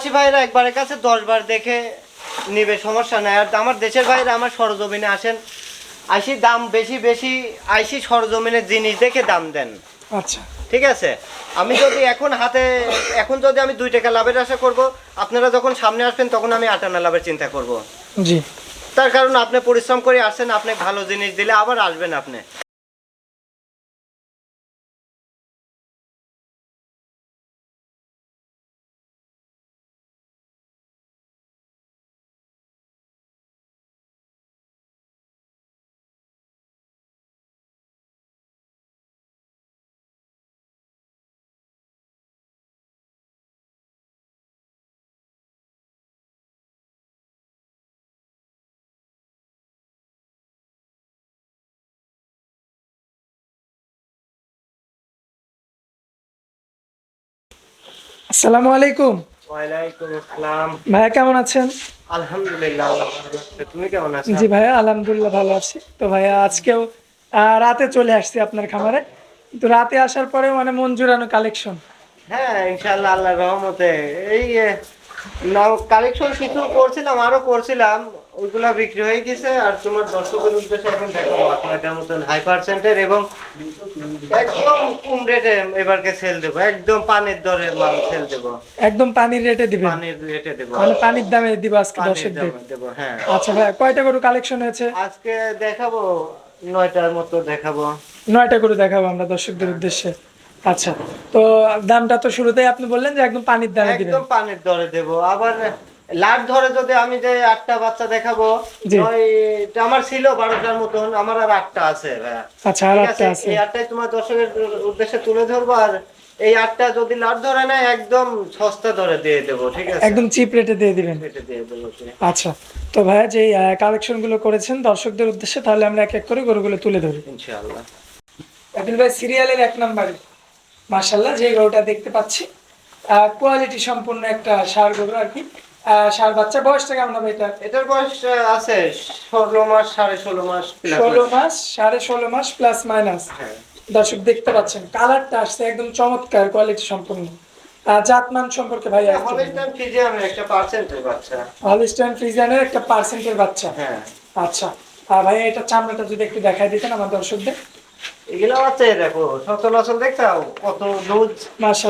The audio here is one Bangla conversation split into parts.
প্রবাসী ভাইরা একবারের কাছে দেখে নিবে সমস্যা নাই। আর আমার দেশের ভাইরা আমার সরজমিনে আসেন আইসি দাম বেশি বেশি আইসি জিনিস দেখে দাম দেন। আচ্ছা। ঠিক আছে? আমি যদি এখন হাতে এখন যদি আমি দুই টাকা লাভের আশা করব আপনারা যখন সামনে আসবেন তখন আমি আট আনা লাভের চিন্তা করব। জি। তার কারণ আপনি পরিশ্রম করে আসছেন আপনি ভালো জিনিস দিলে আবার আসবেন আপনি। আসসালামু আলাইকুম। ওয়ালাইকুম আসসালাম। ভাইয়া কেমন আছেন? আলহামদুলিল্লাহ আল্লাহ। তুমি কেমন আছো? জি ভাইয়া আলহামদুলিল্লাহ ভালো আছি। তো ভাইয়া আজকেও রাতে চলে আসছি আপনার খামারে। তো রাতে আসার পরে মানে মন জুড়ানো কালেকশন। হ্যাঁ ইনশাআল্লাহ আল্লাহর রহমতে। এই নাও কালেকশন কিছু করছিলাম আরও করছিলাম। ওইগুলা বিক্রি হয়ে গেছে আর তোমার দর্শকের উদ্দেশ্যে এখন দেখো মতন হাই পার্সেন্টের এবং একদম কম রেটে এবারকে সেল দেবো। একদম পানির দরে মাল সেল দেবো। একদম পানির রেটে দিবেন? পানির রেটে দেবো। মানে পানির দামে দিব আজকে দেবো হ্যাঁ। আচ্ছা ভাইয়া কয়টা গরু কালেকশন হয়েছে? আজকে দেখাবো নয়টার মতো দেখাবো। নয়টা গরু দেখাবো আমরা দর্শকদের উদ্দেশ্যে। আচ্ছা তো দামটা তো শুরুতেই আপনি বললেন যে একদম পানির দামে দিবেন। একদম পানির দরে দেবো। আবার লাট ধরে যদি আমি যে আটটা বাচ্চা দেখাবো। আমার ছিল বারোটার মতন আমার আর আটটা আছে আচ্ছা আর আছে এই আটটাই তোমার দর্শকের উদ্দেশ্যে তুলে ধরবো আর এই আটটা যদি লাট ধরে না একদম সস্তা ধরে দিয়ে দেবো ঠিক আছে? একদম চিপ রেটে দিয়ে দিবেন। আচ্ছা তো ভাইয়া যে কালেকশনগুলো করেছেন দর্শকদের উদ্দেশ্যে তাহলে আমরা এক এক করে গরুগুলো তুলে ধরি। ইনশাআল্লাহ। আদিল ভাই সিরিয়ালের এক নম্বরে মাশাল্লাহ যে গরুটা দেখতে পাচ্ছি কোয়ালিটি সম্পূর্ণ একটা সার গরু আর কি। আহ, বাচ্চা বয়সটা কেমন হবে এটা? এটার বয়স আছে ষোলো মাস সাড়ে ষোলো মাস ষোলো মাস সাড়ে ষোলো মাস প্লাস মাইনাস হ্যাঁ। দর্শক দেখতে পাচ্ছেন কালারটা আসছে একদম চমৎকার কোয়ালিটি সম্পূর্ণ। জাতমান সম্পর্কে ভাই হলিস্টান ফিজিয়ামের একটা পার্সেন্টের বাচ্চা। হলিস্টাইন ফ্রিজানের একটা পার্সেন্টের বাচ্চা। হ্যাঁ। আচ্ছা। আর ভাই এটা চামড়াটা যদি একটু দেখাই দিতেন আমার দর্শকদের। এগুলো আছে দেখো সচল অচল দেখছ কত লুজ।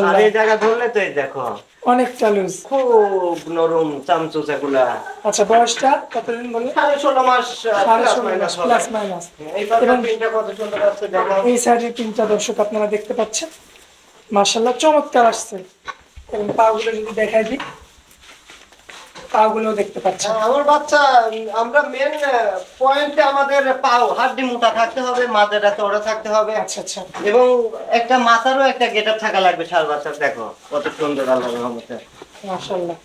আর এই জায়গা ধরলে তো এই দেখো অনেকটা লুজ। খুব নরম চামচুচা গুলা আচ্ছা বয়সটা কতদিন বললেন সাড়ে ষোলো মাস সাড়ে ষোলো মাস প্লাস মাইনাস এবং- প্রিন্টটা কত সুন্দর আছে দেখো। এই সাইডের তিনটা দর্শক আপনারা দেখতে পাচ্ছেন। মার্শাল্লাহ চমৎকার আসছে। এবং পাগুলো যদি দেখাই দিই। পাগুলো দেখতে পাচ্ছেন। হ্যাঁ, আমার বাচ্চা আমরা মেন পয়েন্টে আমাদের পাও হাড্ডি মোটা থাকতে হবে মাথাটা চড়া থাকতে হবে। আচ্ছা আচ্ছা। এবং একটা মাথারও একটা গেটআপ থাকা লাগবে সার বাচ্চা দেখো কত সুন্দর আল্লাহ রহমতে। মার্শাল্লাহ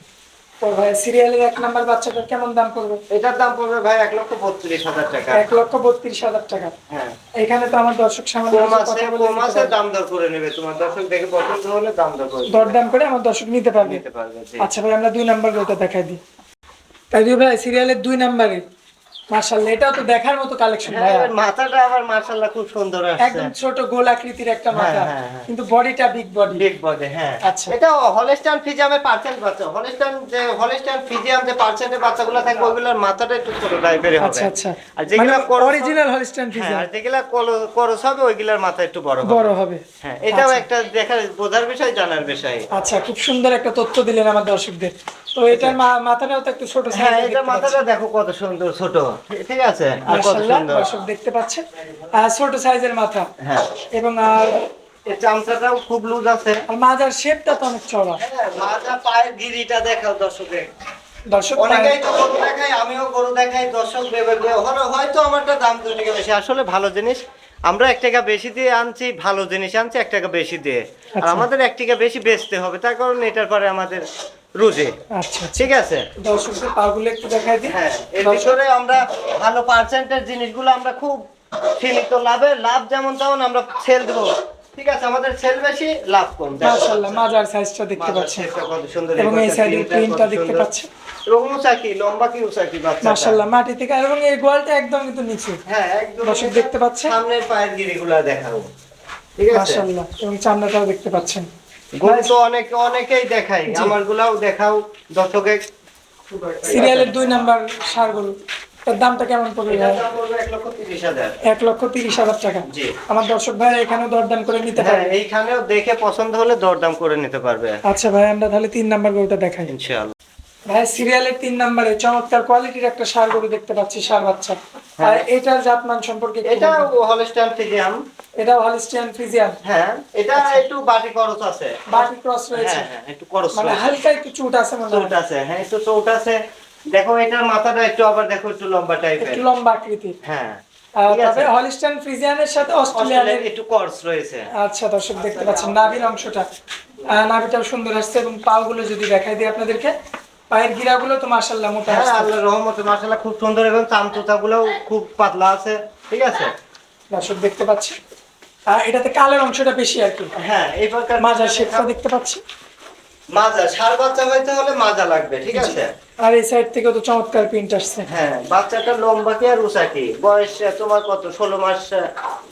ভাই সিরিয়ালের এক নাম্বার বাচ্চাটা কেমন দাম পড়বে? এটার দাম পড়বে ভাই এক লক্ষ বত্রিশ হাজার টাকা। এক লক্ষ বত্রিশ হাজার টাকা। হ্যাঁ। এখানে তো আমার দর্শক সামনে দাম দর করে নেবে। তোমার দর্শক দেখে পছন্দ হলে দাম দর করে দরদাম করে আমার দর্শক নিতে পারবে। নিতে পারবে আচ্ছা ভাই আমরা দুই নাম্বার গরুটা দেখাই দিই। তাই ভাই সিরিয়ালের দুই নাম্বারে মার্শাল্লাহ এটাও তো দেখার মতো কালেকশন ভাই হ্যাঁ, মাথাটা আবার মার্শাল্লাহ খুব সুন্দর আসছে। একদম ছোট গোল আকৃতির একটা মাথা হ্যাঁ, হ্যাঁ, হ্যাঁ। কিন্তু বডিটা বিগ বডি বিগ বডি হ্যাঁ। আচ্ছা। এটা হলিস্টান ফিজিয়ামের পার্সেন্ট বাচ্চা হলিস্টান যে হলিস্টান ফিজিয়াম যে পার্সেন্টের বাচ্চাগুলো থাকবে ওইগুলোর মাথাটা একটু ছোট টাইপের হবে। আচ্ছা আচ্ছা। আর যেগুলো অরিজিনাল হলিস্টাইন ফিজিয়ান আর যেগুলা করস হবে ওইগুলার মাথা একটু বড় হবে। বড় হবে। হ্যাঁ এটাও আচ্ছা। একটা দেখার বোঝার বিষয় জানার বিষয়। আচ্ছা খুব সুন্দর একটা তথ্য দিলেন আমার দর্শকদের। তো এটার মাথাটাও তো একটু ছোট হ্যাঁ এটা মাথাটা দেখো কত সুন্দর ছোট। ঠিক আছে? আর কত সুন্দর। দর্শক দেখতে পাচ্ছেন ছোট সাইজের মাথা। হ্যাঁ। এবং আর এই চামচাটাও খুব লুজ আছে। আর মাজার শেপটা তো অনেক চড়া হ্যাঁ মাজা পায়ের গিরিটা দেখাও দর্শকে দর্শক অনেকেই তো গরু দেখায় আমিও গরু দেখাই দর্শক ভেবে হয়তো আমারটা দাম দু টাকা বেশি। আসলে ভালো জিনিস আমরা এক টাকা বেশি দিয়ে আনছি ভালো জিনিস আনছি এক টাকা বেশি দিয়ে। আর আচ্ছা। আমাদের এক টাকা বেশি বেচতে হবে তার কারণ এটার পরে আমাদের রুজে। আচ্ছা আচ্ছা। ঠিক আছে? দর্শকদের পাগুলো একটু দেখাই দিই। হ্যাঁ এর ভিতরে আমরা ভালো পার্সেন্টের জিনিসগুলো আমরা খুব সীমিত লাভে লাভ যেমন তেমন আমরা সেল দেবো। ঠিক আছে আমাদের সেল বেশি লাভ কম। মাশাআল্লাহ মাজার সাইজটা দেখতে পাচ্ছেন। কত সুন্দর, এবং এই সাইডের প্রিন্টটা দেখতে পাচ্ছেন। এবং উঁচা কি লম্বা কি উঁচা কি বাচ্চাটা? মাশাআল্লাহ মাটি থেকে এবং এই গোয়ালটা একদম কিন্তু নিচে। হ্যাঁ একদম দর্শক দেখতে পাচ্ছেন? সামনের পায়ের গিরিগুলা দেখাবো। ঠিক আছে? মাশাআল্লাহ এবং চামড়াটাও দেখতে পাচ্ছেন। গরু তো অনেক অনেকেই দেখাই আমার গুলাও দেখাও দর্শকে। সিরিয়ালের দুই নাম্বার সার গরু তার দামটা কেমন পড়বে ভাইয়া? দাম এক লক্ষ তিরিশ হাজার। এক লক্ষ তিরিশ হাজার টাকা। আমার দর্শক ভাই এখানেও দরদাম করে নিতে হ্যাঁ এইখানেও দেখে পছন্দ হলে দরদাম করে নিতে পারবে। আচ্ছা ভাই আমরা তাহলে তিন নাম্বার গরুটা দেখাই। ইনশাআল্লাহ। ভাই সিরিয়ালের তিন নাম্বারে চমৎকার কোয়ালিটির একটা সার গরু দেখতে পাচ্ছি সার বাচ্চা। আর এটার জাতমান সম্পর্কে এটা হলস্টাইন হলিস্টিয়ান ফ্রিজিয়ান হ্যাঁ এটা একটু বাটি খরচ আছে। বাটি ক্রস রয়েছে। হ্যাঁ হ্যাঁ একটু খরচ মানে হালকা একটু চুট আছে মনে হয়। চোট আছে হ্যাঁ একটু চোট আছে। দেখো এটার মাথাটা একটু আবার দেখো একটু লম্বা টাইপের একটু লম্বা আকৃতির। হ্যাঁ। তবে ফ্রিজিয়ানের সাথে অস্ট্রেলিয়ানের একটু কর্স রয়েছে। আচ্ছা দর্শক দেখতে পাচ্ছেন নাভির অংশটা। নাভিটাও সুন্দর আসছে এবং পাগুলো যদি দেখাই দিই আপনাদেরকে। পায়ের গিরাগুলো তো মাশাল্লাহ মোটা হ্যাঁ আসছে আল্লাহর রহমতে মাশাআল্লাহ খুব সুন্দর এবং চামচুচা গুলো খুব পাতলা আছে ঠিক আছে? দর্শক দেখতে পাচ্ছি আর এটাতে কালের অংশটা বেশি আর কি। হ্যাঁ এই প্রকার মাজার শেপটা দেখতে পাচ্ছি মাজা সার বাচ্চা হইতে হলে মাজা লাগবে ঠিক আছে? আর এই সাইড থেকেও তো চমৎকার প্রিন্ট আসছে। হ্যাঁ বাচ্চাটা লম্বা কি আর উঁচা কি? বয়স তোমার কত? ষোলো মাস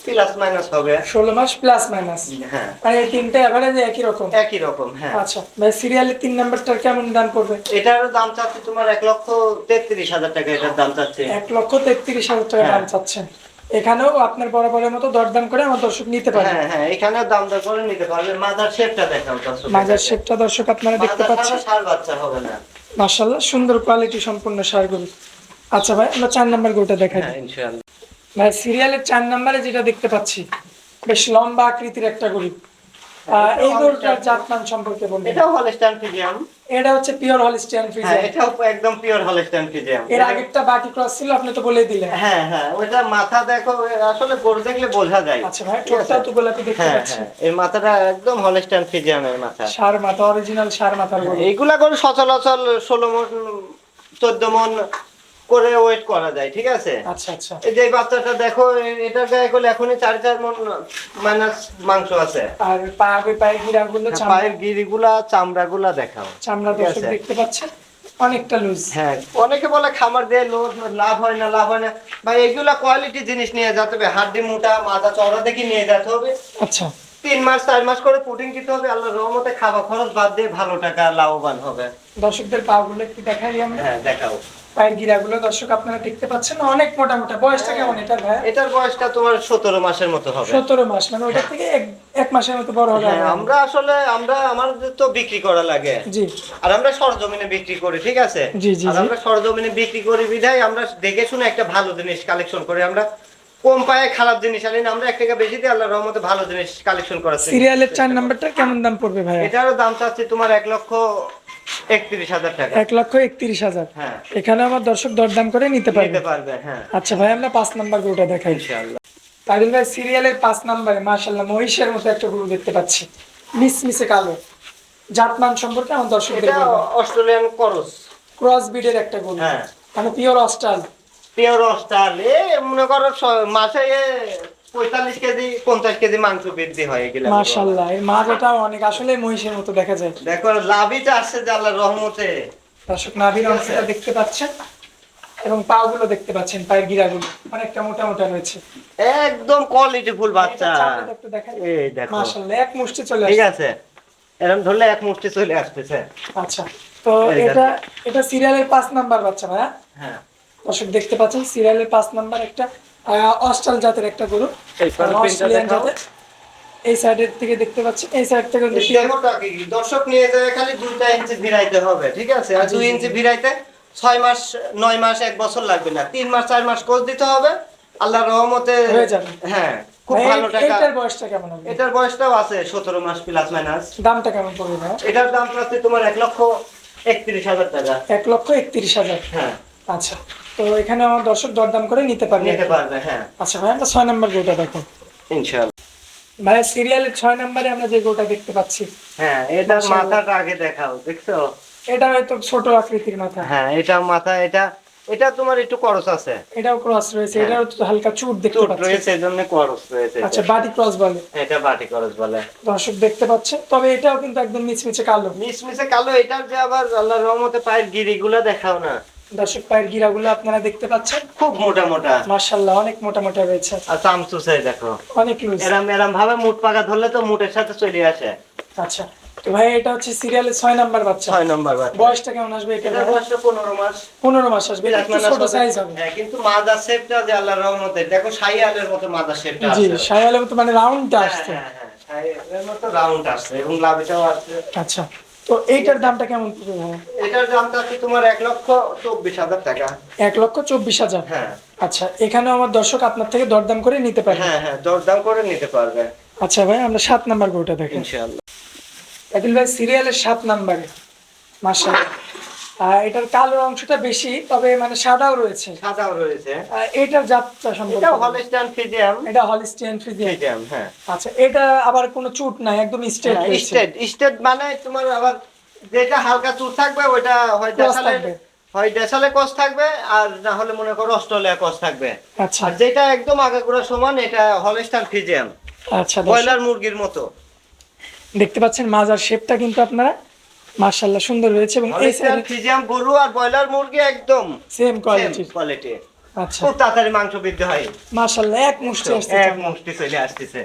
প্লাস মাইনাস হবে। ষোলো মাস প্লাস মাইনাস হ্যাঁ। আর এই তিনটে এভারেজ একই রকম? একই রকম হ্যাঁ। আচ্ছা ভাই সিরিয়ালের তিন নাম্বারটার কেমন দাম পড়বে? এটারও দাম চাচ্ছে তোমার এক লক্ষ তেত্রিশ হাজার টাকা এটার দাম চাচ্ছে। এক লক্ষ তেত্রিশ হাজার টাকা দাম হ্যাঁ। চাচ্ছেন। এখানেও আপনার বরাবরের মতো দরদাম করে আমার দর্শক নিতে পারবে হ্যাঁ হ্যাঁ এখানে দাম দর করে নিতে পারবে। মাদার শেপটা দেখাও দর্শক। মাজার শেপটা দর্শক আপনারা দেখতে পাচ্ছেন। সার বাচ্চা হবে না। মাশাআল্লাহ সুন্দর কোয়ালিটি সম্পূর্ণ সার গরু আচ্ছা ভাই আমরা চার নাম্বার গরুটা দেখাই হ্যাঁ ইনশাআল্লাহ। ভাই সিরিয়ালের চার নাম্বারে যেটা দেখতে পাচ্ছি বেশ লম্বা আকৃতির একটা গরু। এই গরুটার জাতমান সম্পর্কে বলবেন। এটাও হলস্টাইন ফিজিয়াম। এটা হচ্ছে পিওর হলিস্টিয়ান হ্যাঁ ফ্রিজিয়ান এটাও একদম পিওর হলস্টাইন ফিজিয়াম। এর আগেরটা বাটি ক্রস ছিল আপনি তো বলে দিলেন। হ্যাঁ হ্যাঁ ওইটা মাথা দেখো আসলে গরু দেখলে বোঝা যায়। আচ্ছা ভাই ঠোঁটটা তো গোলাপি দেখতে হ্যাঁ পাচ্ছি। হ্যাঁ এই মাথাটা একদম হলস্টাইন ফিজিয়ামের মাথা। সার মাথা অরিজিনাল সার মাথার গরু। এইগুলা করে সচলাচল ষোলো মন চোদ্দ মন করে ওয়েট করা যায় ঠিক আছে? আচ্ছা আচ্ছা। এই যে বাচ্চাটা দেখো এ- এটার গায়ে করলে এখনই চার চার মন মাইনাস মাংস আছে। আর পা পায়ের গিরাগুলো চামড়া পায়ের গিরিগুলা চামড়াগুলা দেখাও। চামড়া দর্শক দেখতে পাচ্ছেন? অনেকটা লুজ হ্যাঁ অনেকে বলে খামার দিয়ে লোড লাভ হয় না লাভ হয় না। ভাই এগুলা কোয়ালিটি জিনিস নিয়ে যেতে হবে। হাড্ডি মোটা মাথা চওড়া দেখে নিয়ে যেতে হবে। আচ্ছা। তিন মাস চার মাস করে পুটিং হবে। আল্লাহ রহমতে খাওয়া খরচ বাদ দিয়ে ভালো টাকা লাভবান হবে। দর্শকদের পাগুলো একটু দেখাই আমরা হ্যাঁ দেখাও। পায়ের গিরাগুলো দর্শক আপনারা দেখতে পাচ্ছেন অনেক মোটা মোটা। বয়সটা কেমন এটা ভাই? এটার বয়সটা তোমার সতেরো মাসের মতো হবে। সতেরো মাস মানে ওটা থেকে এক মাসের মতো বড় হবে। হ্যাঁ আমরা আসলে আমরা আমাদের তো বিক্রি করা লাগে। জি। আর আমরা সরজমিনে বিক্রি করি ঠিক আছে? জি, জি, আর আমরা সরজমিনে বিক্রি করি বিধায় আমরা দেখে শুনে একটা ভালো জিনিস কালেকশন করি। আমরা কম পায়ে খারাপ জিনিস আনি আমরা এক টাকা বেশি দিয়ে আল্লাহ রহমতে ভালো জিনিস কালেকশন চেষ্টা সিরিয়ালের চার করি। নাম্বারটা কেমন দাম পড়বে ভাই এটারও দাম চাচ্ছি তোমার এক লক্ষ একত্রিশ হাজার টাকা। এক লক্ষ একত্রিশ হাজার। হ্যাঁ। এখানে আমার দর্শক দরদাম করে নিতে পারবে। পারবে হ্যাঁ। আচ্ছা ভাই আমরা পাঁচ নাম্বার গরুটা দেখাই। ইনশাআল্লাহ। তাহিল ভাই সিরিয়ালের পাঁচ নাম্বারে মাশাল্লাহ মহিষের মতো একটা গরু দেখতে পাচ্ছি। মিস মিসে কালো। জাতমান সম্পর্কে আমার দর্শকদের অস্ট্রেলিয়ান করস। ক্রস বিডের একটা গরু। হ্যাঁ। মানে পিওর অস্ট্রাল। Pure Austral. এ মনে করো মাসে পঁয়তাল্লিশ কেজি পঞ্চাশ কেজি মাংস বৃদ্ধি হয় এগুলো মাশাল্লাহ এই মাজাটাও অনেক আসলে মহিষের মতো দেখা যায়। দেখো লাভই তো আসছে যে আল্লাহর রহমতে। দর্শক নাভির অংশটা দেখতে পাচ্ছেন এবং পাগুলো দেখতে পাচ্ছেন পায়ের গিরাগুলো। অনেকটা মোটা মোটা রয়েছে। একদম কোয়ালিটি ফুল বাচ্চা। এই দেখো। এক মুষ্টি চলে ঠিক আছে। এরকম ধরলে এক মুষ্টি চলে আসতেছে। আচ্ছা তো এটা এটা সিরিয়ালের পাঁচ নাম্বার বাচ্চা ভাইয়া। হ্যাঁ। দর্শক দেখতে পাচ্ছেন সিরিয়ালের পাঁচ নাম্বার একটা অস্ট্রাল জাতের একটা গরু। অস্ট্রেলিয়ান জাতের। এই সাইডের থেকে দেখতে পাচ্ছেন এই সাইড থেকে কি? দর্শক নিয়ে যায় খালি দুইটা ইঞ্চি ভিড়াইতে হবে ঠিক আছে? আর দুই ইঞ্চি ভিড়াইতে ছয় মাস নয় মাস এক বছর লাগবে না। তিন মাস চার মাস কোর্স দিতে হবে। আল্লাহর রহমতে হয়ে যাবে। হ্যাঁ খুব ভালো টাকা। এইটার বয়সটা কেমন হবে? এটার বয়সটাও আছে সতেরো মাস প্লাস মাইনাস দামটা কেমন পড়বে ভাই? এটার দাম প্রায় তোমার এক লক্ষ একত্রিশ হাজার টাকা। এক লক্ষ একত্রিশ হাজার। হ্যাঁ। আচ্ছা। তো এখানে আমার দর্শক দরদাম করে নিতে পারবে। নিতে পারবে হ্যাঁ। আচ্ছা ভাই আমরা ছয় নম্বর গোটা দেখো। ভাই সিরিয়ালের ছয় নম্বরে আমরা যে গোটা দেখতে পাচ্ছি। হ্যাঁ মাশাআল্লাহ। মাথাটা আগে দেখাও দেখছ? এটা হয়তো ছোট আকৃতির মাথা। হ্যাঁ এটা মাথা এটা এটা তোমার একটু করস আছে। এটাও ক্রস রয়েছে হ্যাঁ। এটাও তো হালকা চুট দেখতে চোট পাচ্ছি। রয়েছে এজন্য করস রয়েছে। আচ্ছা বাটি ক্রস বলে। এটা বাটি করস বলে। দর্শক দেখতে পাচ্ছে তবে এটাও কিন্তু একদম মিচমিচে কালো। মিশমিশে কালো এটার যে আবার আল্লাহর রহমতে পায়ের গিরিগুলা দেখাও না। দর্শক পায়ের গিরাগুলো আপনারা দেখতে পাচ্ছেন। খুব মোটা মোটা। মার্শাল্লাহ অনেক মোটা মোটা রয়েছে দেখো। অনেক লুজ এরম এরম ভাবে মুট পাকা ধরলে তো মুটের সাথে চলে আসে। আচ্ছা তো ভাই এটা হচ্ছে নাম্বার বাচ্চা। নম্বর বাচ্চা। বয়সটা কেমন আসবে এটা বয়সটা পনেরো মাস। পনেরো মাস আসবে একটু ছোট সাইজ হবে। হ্যাঁ, কিন্তু মাদার শেপটা যে আল্লাহর রহমতে দেখো শাইয়ালের মতো মাদার শেপটা জি আছে সায়ালের মতো মানে রাউন্ডটা হ্যাঁ, আসছে। হ্যাঁ, হ্যাঁ, শাইয়ালের মতো রাউন্ড আসছে এবং লাভিটাও আসছে। আচ্ছা তো এইটার দামটা কেমন? পড়বে এটার দামটা তোমার এক লক্ষ চব্বিশ হাজার টাকা। এক লক্ষ চব্বিশ হাজার? হ্যাঁ। আচ্ছা এখানে আমার দর্শক আপনার থেকে দরদাম করে নিতে পারে হ্যাঁ হ্যাঁ দরদাম করে নিতে পারবে। আচ্ছা ভাই আমরা সাত নাম্বার গরুটা দেখেন ইনশাআল্লাহ। আদিল ভাই সিরিয়ালের সাত নাম্বারে। মাসা এটার কালো অংশটা বেশি তবে মানে সাদাও রয়েছে। সাদাও রয়েছে। এটার জাতটা এটা সম্পর্কে হলস্টাইন ফিজিয়াম এটা হলিস্টিয়ান ফ্রিজিয়ান ফিজিয়াম হ্যাঁ। আচ্ছা এটা আবার কোনো চুট নাই একদম স্ট্রেট স্টেট। স্টেট মানে তোমার আবার যেটা হালকা চুর থাকবে ওইটা হয় দেশালে। হয় দেশালে কস থাকবে আর না হলে মনে করো অস্ট্রেলিয়া কস থাকবে। আচ্ছা। আর যেটা একদম আগাগোড়া সমান এটা হলস্টাইন ফ্রিজিয়াম আচ্ছা ব্রয়লার মুরগির মতো। দেখতে পাচ্ছেন মাজার শেপটা কিন্তু আপনারা। মার্শাল্লাহ সুন্দর রয়েছে এবং এই হলস্টাইন ফিজিয়াম গরু আর ব্রয়লার মুরগি একদম সেম কোয়ালিটির কোয়ালিটি আচ্ছা। খুব তাড়াতাড়ি মাংস বৃদ্ধি হয়। মার্শাল্লাহ এক মুষ্টি আসছে এক মুষ্টি চলে আসতেছে।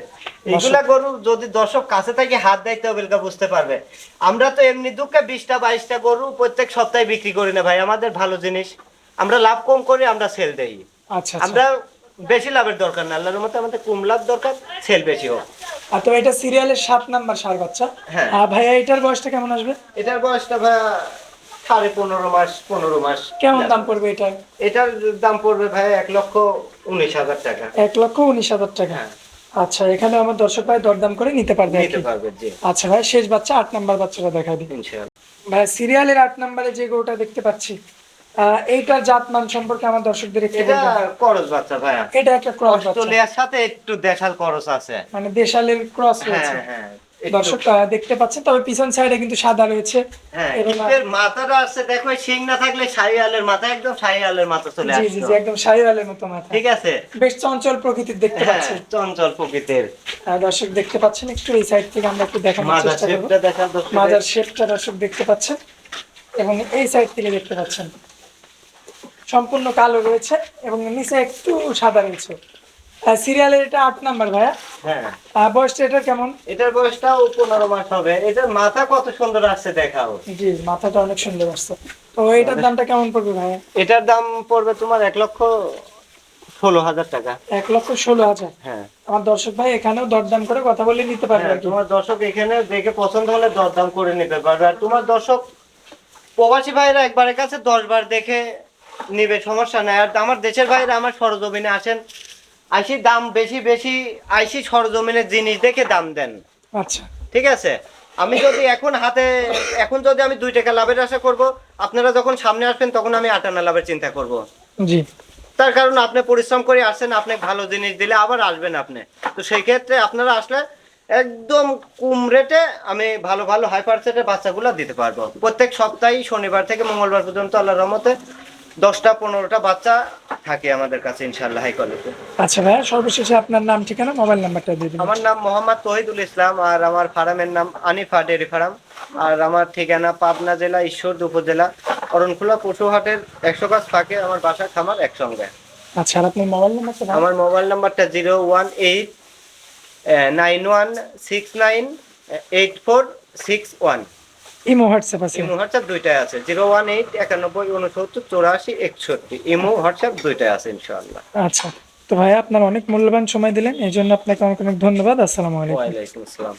এগুলা গরু যদি দর্শক কাছে থেকে হাত দেয় তবে এগুলা বুঝতে পারবে। আমরা তো এমনি দুঃখে বিশটা বাইশটা গরু প্রত্যেক সপ্তাহে বিক্রি করি না ভাই। আমাদের ভালো জিনিস। আমরা লাভ কম করি আমরা সেল দেই। আচ্ছা আচ্ছা। আমরা বেশি লাভের দরকার না। আল্লাহর মতো আমাদের কম লাভ দরকার সেল বেশি হোক। আর তো এটা সিরিয়ালের সাত নাম্বার সার বাচ্চা। হ্যাঁ। ভাইয়া এটার বয়সটা কেমন আসবে? এটার বয়সটা ভাই সাড়ে পনেরো মাস পনেরো মাস। কেমন দাম পড়বে এটা এটার দাম পড়বে ভাই এক লক্ষ উনিশ হাজার টাকা। এক লক্ষ উনিশ হাজার টাকা। হ্যাঁ। আচ্ছা এখানে আমার দর্শক ভাই দরদাম করে নিতে পারবে নিতে পারবে জি। আচ্ছা ভাই শেষ বাচ্চা আট নাম্বার বাচ্চাটা দেখা ইনশাআল্লাহ। ভাই সিরিয়ালের আট নাম্বারে যে গরুটা দেখতে পাচ্ছি এইটার জাতমান সম্পর্কে আমার দর্শকদের একটু এটা। করস বাচ্চা ভাইয়া এটা একটা ক্রস বাচ্চা। অস্ট্রেলিয়ার সাথে একটু দেশাল খরচ আছে। মানে দেশালের ক্রস রয়েছে। হ্যাঁ হ্যাঁ দর্শক দেখতে পাচ্ছেন তবে পিছন সাইডে কিন্তু সাদা রয়েছে। হ্যাঁ এবং মাথাটা আছে দেখো শিং না থাকলে শাহিয়ালের মাথা একদম শাহিয়ালের মাথা চলে জি জি জি একদম শাহিওয়ালের মতো মাথা। ঠিক আছে? বেশ চঞ্চল প্রকৃতির দেখতে পাচ্ছেন চঞ্চল প্রকৃতির। দর্শক দেখতে পাচ্ছেন একটু এই সাইড থেকে আমরা একটু দেখানোর চেষ্টা করব। মাজার শেপটা দর্শক দেখতে পাচ্ছেন এবং এই সাইড থেকে দেখতে পাচ্ছেন। সম্পূর্ণ কালো রয়েছে এবং নিচে একটু সাদা রয়েছে। সিরিয়ালের এটা আট নাম্বার ভাইয়া। হ্যাঁ। বয়সটা এটার কেমন? এটার বয়সটাও পনেরো মাস হবে। এটার মাথা কত সুন্দর আসছে দেখাও। জি মাথাটা অনেক সুন্দর আসছে। তো এটার দামটা কেমন পড়বে ভাইয়া? এটার দাম পড়বে তোমার এক লক্ষ ষোলো হাজার টাকা। এক লক্ষ ষোলো হাজার? হ্যাঁ। আমার দর্শক ভাই এখানেও দরদাম করে কথা বলে নিতে পারবে হ্যাঁ, তোমার দর্শক এখানে দেখে পছন্দ হলে দরদাম করে নিতে পারবে। আর তোমার দর্শক প্রবাসী ভাইরা একবারের কাছে দশ বার দেখে নিবে সমস্যা নাই। আর আমার দেশের ভাইরা আমার সরজমিনে আসেন আইসি দাম বেশি বেশি আইসি সরজমিনের জিনিস দেখে দাম দেন। আচ্ছা। ঠিক আছে? আমি যদি এখন হাতে এখন যদি আমি দুই টাকা লাভের আশা করব আপনারা যখন সামনে আসবেন তখন আমি আটানা লাভের চিন্তা করব। জি। তার কারণ আপনি পরিশ্রম করে আসছেন আপনি ভালো জিনিস দিলে আবার আসবেন আপনি। তো সেই ক্ষেত্রে আপনারা আসলে একদম কম রেটে আমি ভালো ভালো হাই পার্সেন্টের বাচ্চাগুলো দিতে পারব। প্রত্যেক সপ্তাহে শনিবার থেকে মঙ্গলবার পর্যন্ত আল্লাহ রহমতে দশটা পনেরোটা বাচ্চা থাকে আমাদের কাছে ইনশাল্লাহ হাই কোয়ালিটি আচ্ছা ভাইয়া সর্বশেষে আপনার নাম ঠিকানা মোবাইল নাম্বারটা দিয়ে দিন। আমার নাম মোহাম্মদ তহিদুল ইসলাম আর আমার ফার্মের নাম আনিফা ডেরি ফার্ম। আর আমার ঠিকানা পাবনা জেলা ঈশ্বরদ উপজেলা অরণখোলা পশুহাটের একশো গাছ ফাঁকে আমার বাসা খামার একসঙ্গে। আচ্ছা আর আপনার মোবাইল নাম্বারটা। আমার মোবাইল নাম্বারটা zero one eight nine one six nine eight four six one. Imo WhatsApp আছে। ইমো হোয়াটসঅ্যাপ দুইটাই আছে জিরো ওয়ান এইট একানব্বই উনসত্তর চৌরাশি একষট্টি। ইমো হোয়াটসঅ্যাপ দুইটাই আছে ইনশাআল্লাহ। আচ্ছা তো ভাই আপনার অনেক মূল্যবান সময় দিলেন এই জন্য আপনাকে অনেক অনেক ধন্যবাদ আসসালামু আলাইকুম। ওয়ালাইকুম আসসালাম।